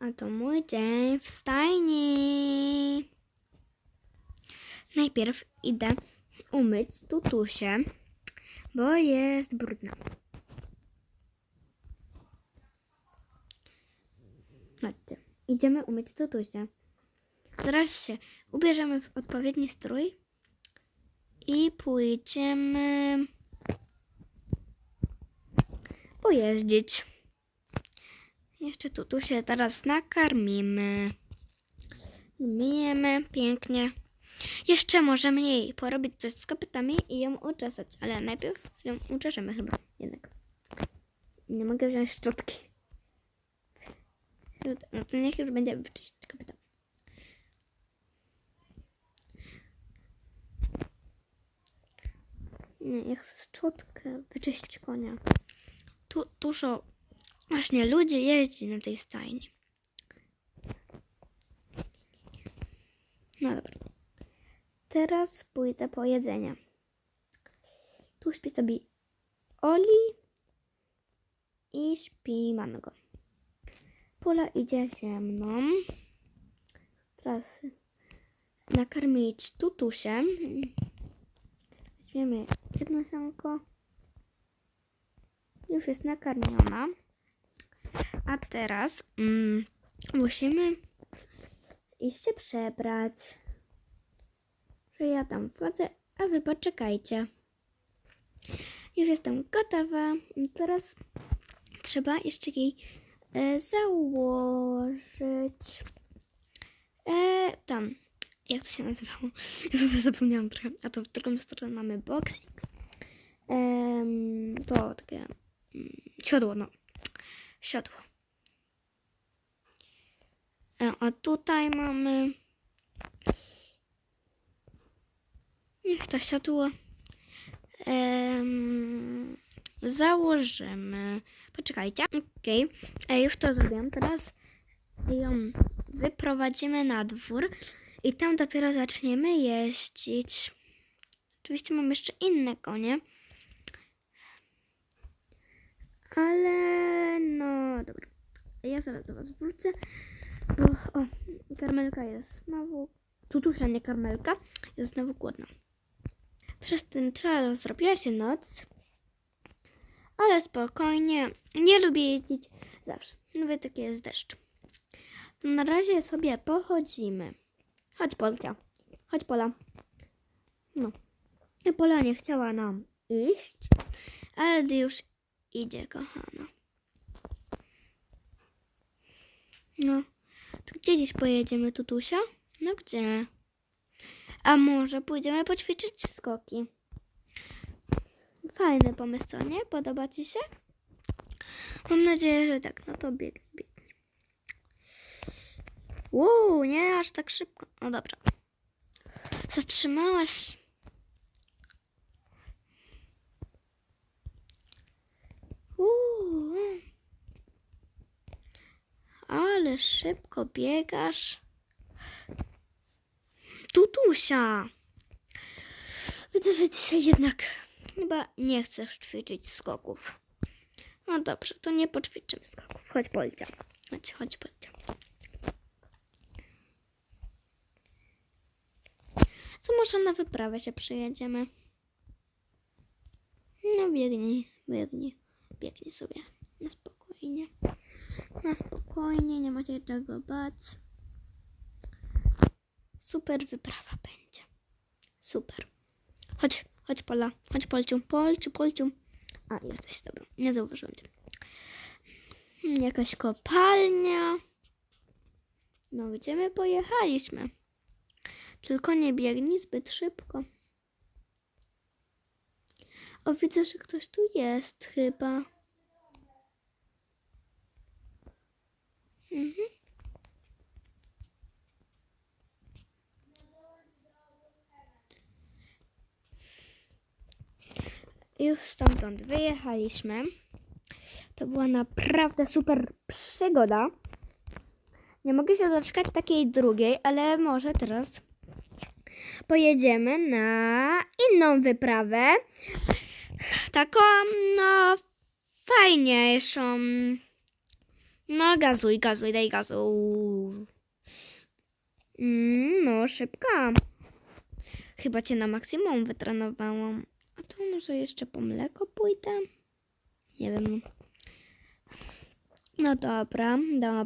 A to mój dzień w stajni. Najpierw idę umyć tutusię, bo jest brudna. Chodźcie, idziemy umyć tutusię. Zaraz się ubierzemy w odpowiedni strój i pójdziemy pojeździć. Jeszcze tutusię teraz nakarmimy. Myjemy pięknie. Jeszcze możemy jej porobić coś z kopytami i ją uczesać, ale najpierw ją uczeszymy chyba jednak. Nie mogę wziąć szczotki. No to niech już będzie wyczyścić kopyta. Nie, ja chcę szczotkę wyczyścić konia. Tu, dużo właśnie ludzi jeździ na tej stajni. No dobra. Teraz pójdę po jedzenie. Tu śpi sobie Oli i śpi Mango. Pola idzie ze mną. Teraz nakarmić tutusię. Weźmiemy jedno sianko. Już jest nakarmiona. A teraz mm, musimy iść się przebrać. Że ja tam wchodzę, a wy poczekajcie. Już jestem gotowa. Teraz trzeba jeszcze jej e, założyć. E, tam. Jak to się nazywało? Zapomniałam trochę. A to w drugą stronę mamy boxing. Em, to takie mm, siodło, no. Siodło. E, a tutaj mamy. Niech to siodło. Em, założymy. Poczekajcie. Okej, okay. już to zrobiłam. Teraz ją wyprowadzimy na dwór i tam dopiero zaczniemy jeździć. Oczywiście mam jeszcze inne konie. Ale no dobra. Ja zaraz do Was wrócę. O, karmelka jest znowu. Tutusia, nie karmelka, jest znowu głodna. Przez ten czas zrobiła się noc. Ale spokojnie. Nie lubię jeździć zawsze. Nawet takie jest deszcz. To na razie sobie pochodzimy. Chodź Polcia. Chodź Pola. No. I Pola nie chciała nam iść, ale już idzie, kochana. No. Gdzie dziś pojedziemy, Tutusia? No gdzie? A może pójdziemy poćwiczyć skoki? Fajny pomysł, co nie? Podoba Ci się? Mam nadzieję, że tak. No to biegnij, biegnij. Uuu, nie aż tak szybko. No dobra. Zatrzymałaś. Uuu. Ale szybko biegasz. Tutusia. Widzę, że dzisiaj jednak chyba nie chcesz ćwiczyć skoków. No dobrze, to nie poćwiczymy skoków. Chodź, Polcia. Chodź, chodź, Polcia. Co może na wyprawę się przyjedziemy? No biegnij, biegnij, biegnij sobie na spokojnie. Na spokojnie, nie macie czego bać. Super wyprawa będzie. Super. Chodź, chodź Pola, chodź Polciu, Polciu, Polciu. A, jesteś, dobra, nie zauważyłem cię. Hmm, Jakaś kopalnia. No, gdzie my pojechaliśmy? Tylko nie biegnij zbyt szybko. O, widzę, że ktoś tu jest chyba. Mhm. Już stamtąd wyjechaliśmy. To była naprawdę super przygoda. Nie mogę się doczekać takiej drugiej, ale może teraz pojedziemy na inną wyprawę. Taką, no, fajniejszą. No, gazuj, gazuj, daj gazu. Mm, no, szybka. Chyba cię na maksimum wytrenowałam. A to może jeszcze po mleko pójdę? Nie wiem. No dobra, dobra.